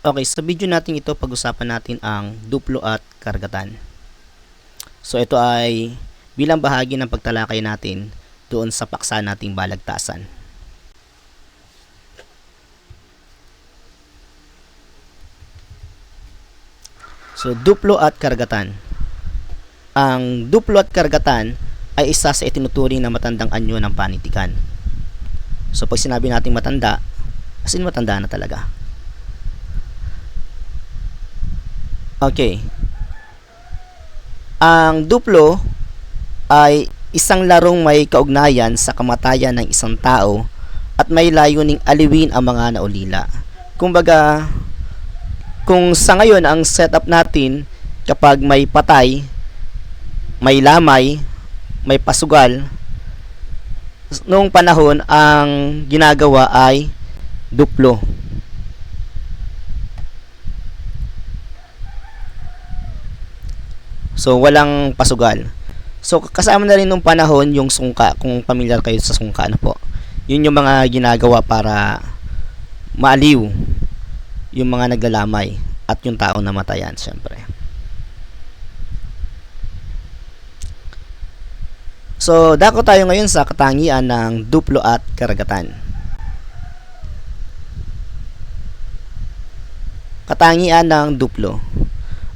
Okay, sa video natin ito, pag-usapan natin ang duplo at karagatan. So ito ay bilang bahagi ng pagtalakay natin doon sa paksa nating balagtasan. So duplo at karagatan. Ang duplo at karagatan ay isa sa itinuturing na matandang anyo ng panitikan. So pag sinabi nating matanda, as in matanda na talaga. Okay. Ang duplo ay isang larong may kaugnayan sa kamatayan ng isang tao at may layuning aliwin ang mga naulila. Kumbaga, kung sa ngayon ang setup natin kapag may patay, may lamay, may pasugal, noong panahon ang ginagawa ay duplo. So walang pasugal. So kasama na rin nung panahon yung sungka, kung familiar kayo sa sungka na po. Yun yung mga ginagawa para maaliw yung mga naglalamay at yung taong namatayan syempre. So, dako tayo ngayon sa katangian ng duplo at karagatan. Katangian ng duplo.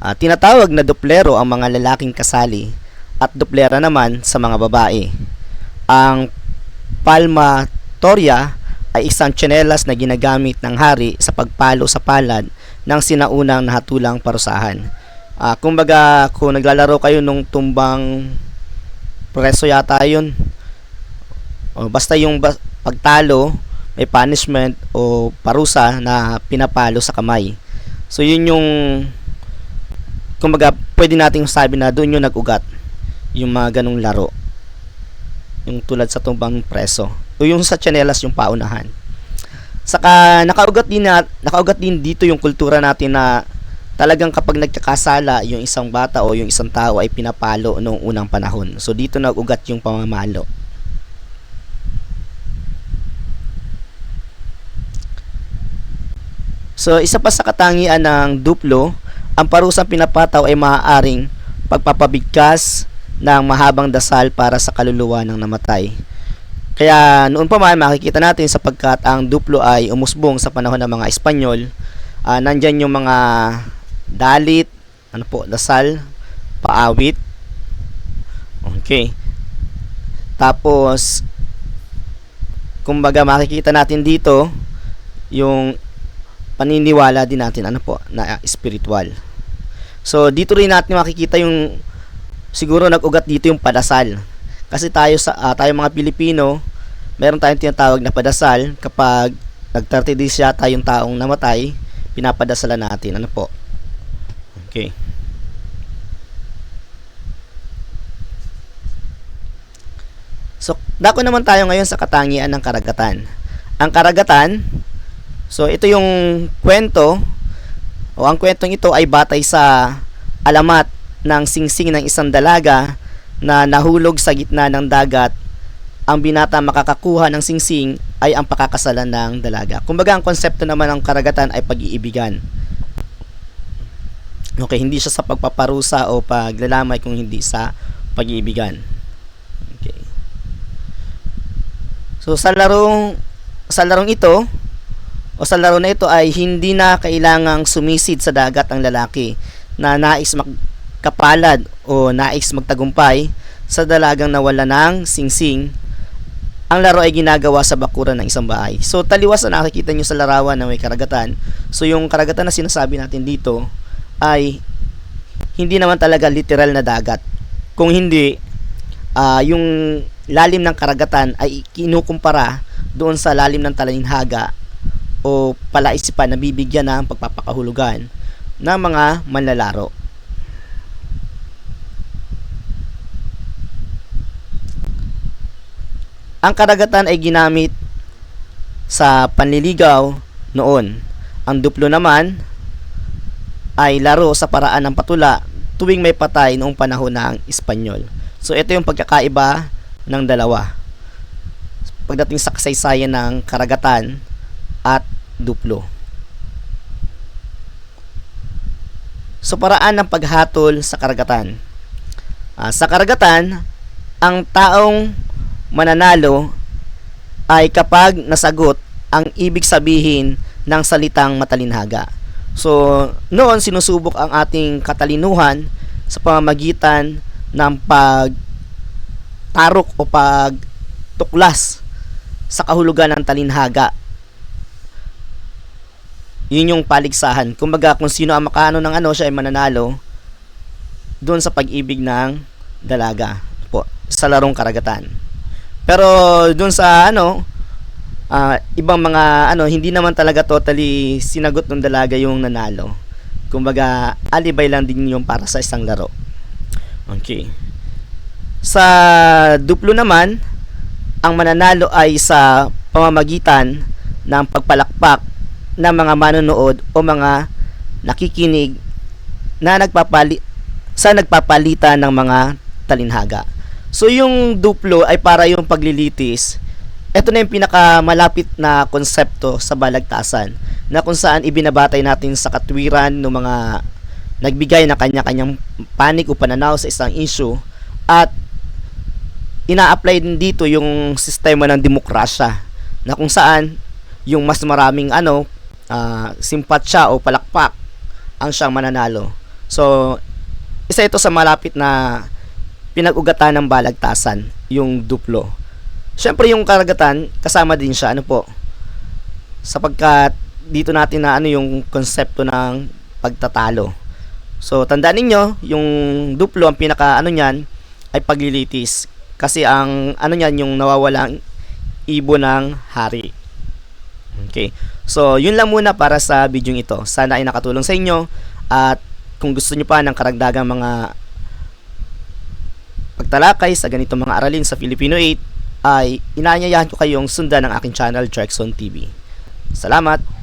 Uh, tinatawag na duplero ang mga lalaking kasali at duplera naman sa mga babae. Ang palmatoria ay isang tsinelas na ginagamit ng hari sa pagpalo sa palad ng sinaunang nahatulang parusahan. Uh, kumbaga, kung naglalaro kayo nung tumbang preso yata yun. O, basta yung ba- pagtalo, may punishment o parusa na pinapalo sa kamay. So yun yung kumbaga pwede nating sabi na doon yung nag-ugat yung mga ganong laro. Yung tulad sa tumbang preso. O yung sa chanelas yung paunahan. Saka nakaugat din na, nakaugat din dito yung kultura natin na talagang kapag nagkakasala yung isang bata o yung isang tao ay pinapalo noong unang panahon. So dito nag-ugat yung pamamalo. So isa pa sa katangian ng duplo, ang parusang pinapataw ay maaaring pagpapabigkas ng mahabang dasal para sa kaluluwa ng namatay. Kaya noon pa man makikita natin sapagkat ang duplo ay umusbong sa panahon ng mga Espanyol, uh, nandyan yung mga dalit, ano po, dasal, paawit. Okay. Tapos, kumbaga makikita natin dito, yung paniniwala din natin, ano po, na spiritual. So, dito rin natin makikita yung, siguro nag-ugat dito yung padasal. Kasi tayo sa uh, tayo mga Pilipino, meron tayong tinatawag na padasal kapag nag-30 days yata yung taong namatay, pinapadasalan natin. Ano po? Okay. So, dako naman tayo ngayon sa katangian ng karagatan. Ang karagatan, so ito yung kwento, o ang kwentong ito ay batay sa alamat ng singsing ng isang dalaga na nahulog sa gitna ng dagat. Ang binata makakakuha ng singsing ay ang pakakasalan ng dalaga. Kumbaga, ang konsepto naman ng karagatan ay pag-iibigan. Okay, hindi siya sa pagpaparusa o paglalamay kung hindi sa pag-iibigan. Okay. So sa larong sa larong ito o sa laro na ito ay hindi na kailangang sumisid sa dagat ang lalaki na nais magkapalad o nais magtagumpay sa dalagang nawala ng singsing ang laro ay ginagawa sa bakuran ng isang bahay. So taliwas na nakikita nyo sa larawan na may karagatan. So yung karagatan na sinasabi natin dito ay hindi naman talaga literal na dagat. Kung hindi, uh, yung lalim ng karagatan ay kinukumpara doon sa lalim ng talinhaga o palaisipan na bibigyan ng pagpapakahulugan ng mga manlalaro. Ang karagatan ay ginamit sa panliligaw noon. Ang duplo naman ay laro sa paraan ng patula tuwing may patay noong panahon ng Espanyol. So ito yung pagkakaiba ng dalawa. Pagdating sa kasaysayan ng karagatan at duplo. So paraan ng paghatol sa karagatan. Ah, sa karagatan, ang taong mananalo ay kapag nasagot ang ibig sabihin ng salitang matalinhaga. So, noon sinusubok ang ating katalinuhan sa pamamagitan ng pag tarok o pagtuklas sa kahulugan ng talinhaga. Yun yung paligsahan. Kumbaga, kung sino ang makaano ng ano, siya ay mananalo doon sa pag-ibig ng dalaga po sa larong karagatan. Pero doon sa ano, ah, ibang mga ano, hindi naman talaga totally sinagot ng dalaga yung nanalo. Kumbaga, alibay lang din yung para sa isang laro. Okay. Sa duplo naman, ang mananalo ay sa pamamagitan ng pagpalakpak ng mga manonood o mga nakikinig na nagpapali sa nagpapalitan ng mga talinhaga. So yung duplo ay para yung paglilitis. Ito na yung pinakamalapit na konsepto sa balagtasan na kung saan ibinabatay natin sa katwiran ng mga nagbigay ng kanya-kanyang panig o pananaw sa isang issue at ina-apply din dito yung sistema ng demokrasya na kung saan yung mas maraming ano ah, simpatsya o palakpak ang siyang mananalo. So isa ito sa malapit na pinag-ugatan ng balagtasan, yung duplo. Siyempre yung karagatan, kasama din siya, ano po, sapagkat dito natin na ano yung konsepto ng pagtatalo. So, tandaan ninyo, yung duplo, ang pinaka ano niyan, ay paglilitis. Kasi ang ano niyan, yung nawawalang ibo ng hari. Okay. So, yun lang muna para sa video ito. Sana ay nakatulong sa inyo at kung gusto nyo pa ng karagdagang mga pagtalakay sa ganitong mga aralin sa Filipino 8 ay inaanyayahan ko kayong sundan ng aking channel Trexon TV. Salamat!